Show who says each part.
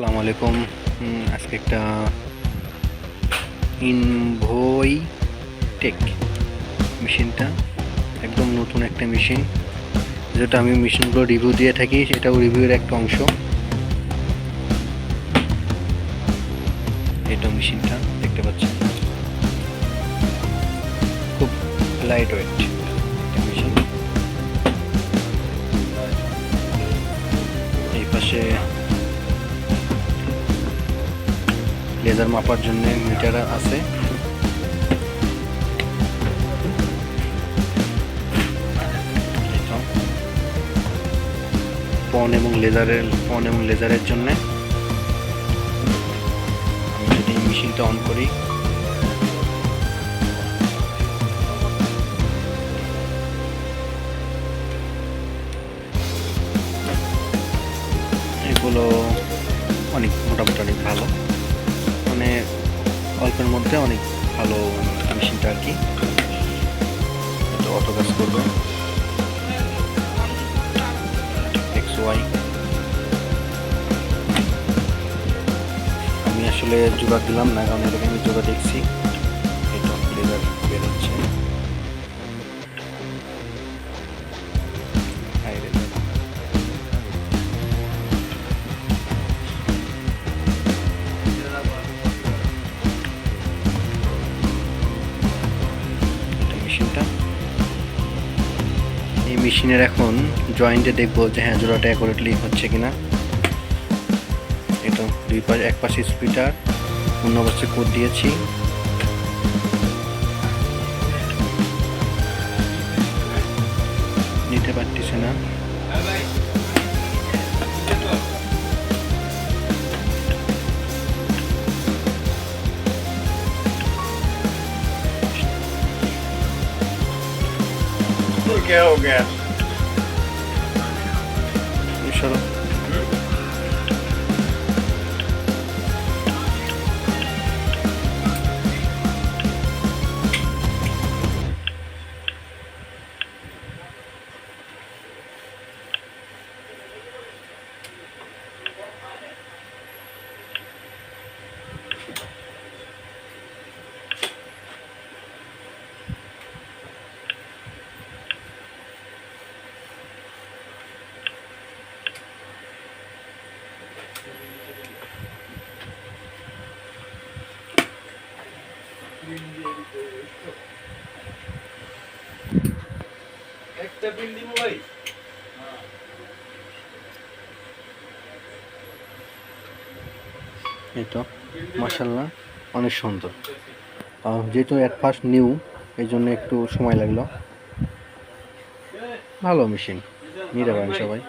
Speaker 1: আসসালামু আলাইকুম। আজকে একটা ইনভোই টেক মেশিনটা, একদম নতুন একটা মেশিন, যেটা আমি মেশিনগুলো রিভিউ দিয়ে থাকি, সেটাও রিভিউয়ের একটা অংশ। এটা মেশিনটা দেখতে পাচ্ছেন। খুব লাইট ওয়েট লেজার মাপার জন্য মিটার আছে। পন এবং লেজারের পন এবং লেজারের জন্য। যদি মেশিনটা অন করি। এগুলো অনেক মোটামুটি অনেক ভালো। মানে অল্পের মধ্যে অনেক ভালো মেশিনটা আর কি। অটো কাজ করবে। এক্স ওয়াই আমি আসলে জোগাড় দিলাম না কারণ এটাকে আমি জোগাড় দেখছি। এটা লেজার বের মেশিনটা। এই মেশিনের এখন জয়েন্টে দেখব যে হ্যাঁ জোড়াটা অ্যাকুরেটলি হচ্ছে কিনা। এটা দুই পাশে এক পাশে স্পিটার অন্য পাশে কোড দিয়েছি। নিতে পারতেছে না।
Speaker 2: क्या हो गया
Speaker 1: সরো
Speaker 2: একটা বিল দিব ভাই?
Speaker 1: এই তো অনেক সুন্দর। যেহেতু এক ফার্স্ট নিউ এই জন্য একটু সময় লাগল। ভালো মেশিন নিতে সবাই।